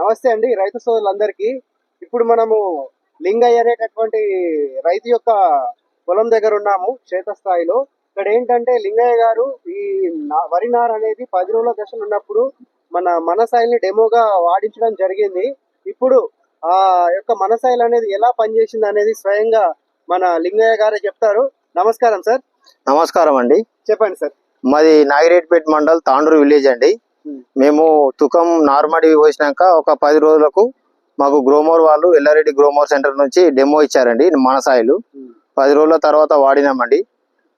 నమస్తే అండి రైతు సోదరులందరికీ. ఇప్పుడు మనము లింగయ్య అనేటటువంటి రైతు యొక్క పొలం దగ్గర ఉన్నాము క్షేత్రస్థాయిలో. ఇక్కడ ఏంటంటే లింగయ్య గారు ఈ వరి నార అనేది పది రోజుల దశలు ఉన్నప్పుడు మన మనసాయిల్ని డెమోగా వాడించడం జరిగింది. ఇప్పుడు ఆ యొక్క మనసాయిల్ అనేది ఎలా పనిచేసింది అనేది స్వయంగా మన లింగయ్య గారే చెప్తారు. నమస్కారం సార్. నమస్కారం అండి. చెప్పండి సార్. మాది నాగిరెడ్డిపేట మండల్ తాండూరు విలేజ్ అండి. మేము తుకం నార్మడి పోసినాక ఒక పది రోజులకు మాకు గ్రోమోర్ వాళ్ళు ఎల్లారెడ్డి గ్రోమోర్ సెంటర్ నుంచి డెమో ఇచ్చారండి మనసాయిలు పది రోజుల తర్వాత వాడినామండి.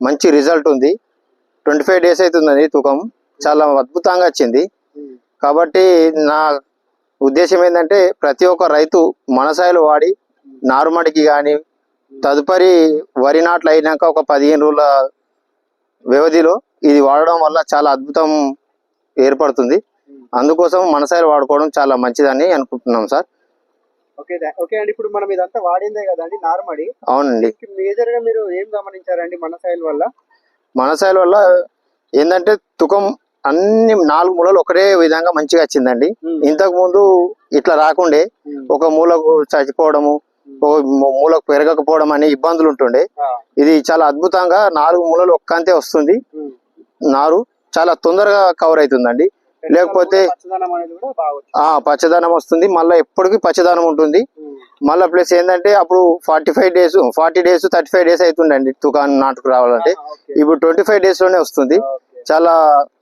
మంచి రిజల్ట్ ఉంది. ట్వంటీ ఫైవ్ డేస్ అవుతుందండి తూకం. చాలా అద్భుతంగా వచ్చింది. కాబట్టి నా ఉద్దేశం ఏంటంటే ప్రతి ఒక్క రైతు మనసాయిలు వాడి నారుమడికి కానీ తదుపరి వరి నాట్లు అయినాక ఒక పదిహేను రోజుల వ్యవధిలో ఇది వాడడం వల్ల చాలా అద్భుతం ఏర్పడుతుంది. అందుకోసం మనసాయిలు వాడుకోవడం చాలా మంచిదని అనుకుంటున్నాం సార్. ఓకే ఓకే అండి. ఇప్పుడు మనం ఇదంతా వాడిందే కదండి నార్మడి అవునండి. మేజర్గా మీరు ఏం గమనించారండి మనసాయిల్ వల్ల? మనసాయిల వల్ల ఏంటంటే తుకం అన్ని నాలుగు మూలలు ఒకటే విధంగా మంచిగా వచ్చిందండి. ఇంతకు ముందు ఇట్లా రాకుండే ఒక మూలకు చచ్చిపోవడము మూలకు పెరగకపోవడం అనే ఇబ్బందులు ఉంటుండే. ఇది చాలా అద్భుతంగా నాలుగు మూలలు ఒక్కంతే వస్తుంది. నారు చాలా తొందరగా కవర్ అవుతుందండి. లేకపోతే పచ్చదనం వస్తుంది. మళ్ళీ ఎప్పటికీ పచ్చదనం ఉంటుంది. మళ్ళీ ప్లస్ ఏంటంటే అప్పుడు forty five days forty days thirty five days అవుతుండండి తుకాన్ నాటుకు రావాలంటే. ఇప్పుడు ట్వంటీ ఫైవ్ డేస్లోనే వస్తుంది. చాలా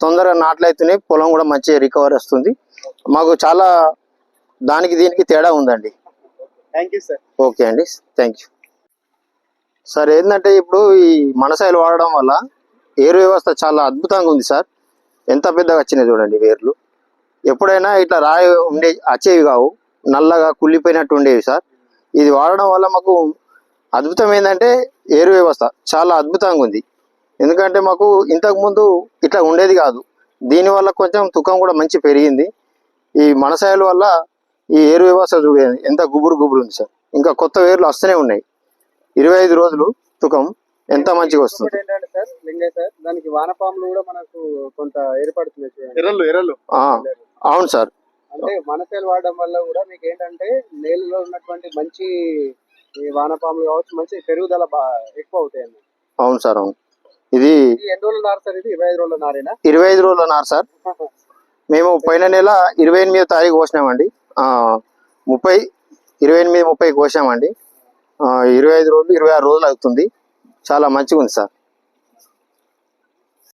తొందరగా నాట్లు అవుతున్నాయి. పొలం కూడా మంచి రికవరీ వస్తుంది. మాకు చాలా దానికి దీనికి తేడా ఉందండి. థ్యాంక్ యూ సార్ ఓకే అండి. థ్యాంక్ యూ సార్ ఏంటంటే ఇప్పుడు ఈ మనసాయిలు వాడడం వల్ల ఏరు వ్యవస్థ చాలా అద్భుతంగా ఉంది సార్. ఎంత పెద్దగా వచ్చినాయి చూడండి వేర్లు. ఎప్పుడైనా ఇట్లా రాయి ఉండే వచ్చేవి కావు. నల్లగా కుళ్ళిపోయినట్టు ఉండేవి సార్. ఇది వాడడం వల్ల మాకు అద్భుతం ఏంటంటే ఏరు వ్యవస్థ చాలా అద్భుతంగా ఉంది. ఎందుకంటే మాకు ఇంతకుముందు ఇట్లా ఉండేది కాదు. దీనివల్ల కొంచెం తుకం కూడా మంచి పెరిగింది. ఈ మనసాయల వల్ల ఈ ఏరు వ్యవస్థ చూడండి ఎంత గుబురు గుబురు ఉంది సార్. ఇంకా కొత్త వేర్లు వస్తూనే ఉన్నాయి. ఇరవై ఐదు రోజులు తుకం ఎంత మంచిగా వస్తుంది? ఏంటంటే సార్. దానికి వానపాములు కూడా మనకు కొంత ఏర్పడుతున్నాయి ఎర్రలు ఎర్రలు. అవును సార్. అంటే మనసేలు వాడడం వల్ల కూడా మీకు ఏంటంటే నేలలో ఉన్నటువంటి మంచి ఈ వానపాములు కావచ్చు మంచి పెరుగుదల ఎక్కువ అవుతాయి అన్నమాట అవును సార్ అవును. ఇది ఎన్ని రోజుల నారు సార్ ఇది? ఇరవై ఐదు రోజుల నారేనా? ఇరవై ఐదు రోజులు ఉన్నారు సార్. మేము పోయిన నెల ఇరవై ఎనిమిదో తారీఖు కోసినామండి. ఆ, ముప్పై ఇరవై ఎనిమిది ముప్పై కోసామండి ఇరవై ఐదు రోజులు ఇరవై ఆరు రోజులు అవుతుంది. చాలా మంచిగా ఉంది సార్.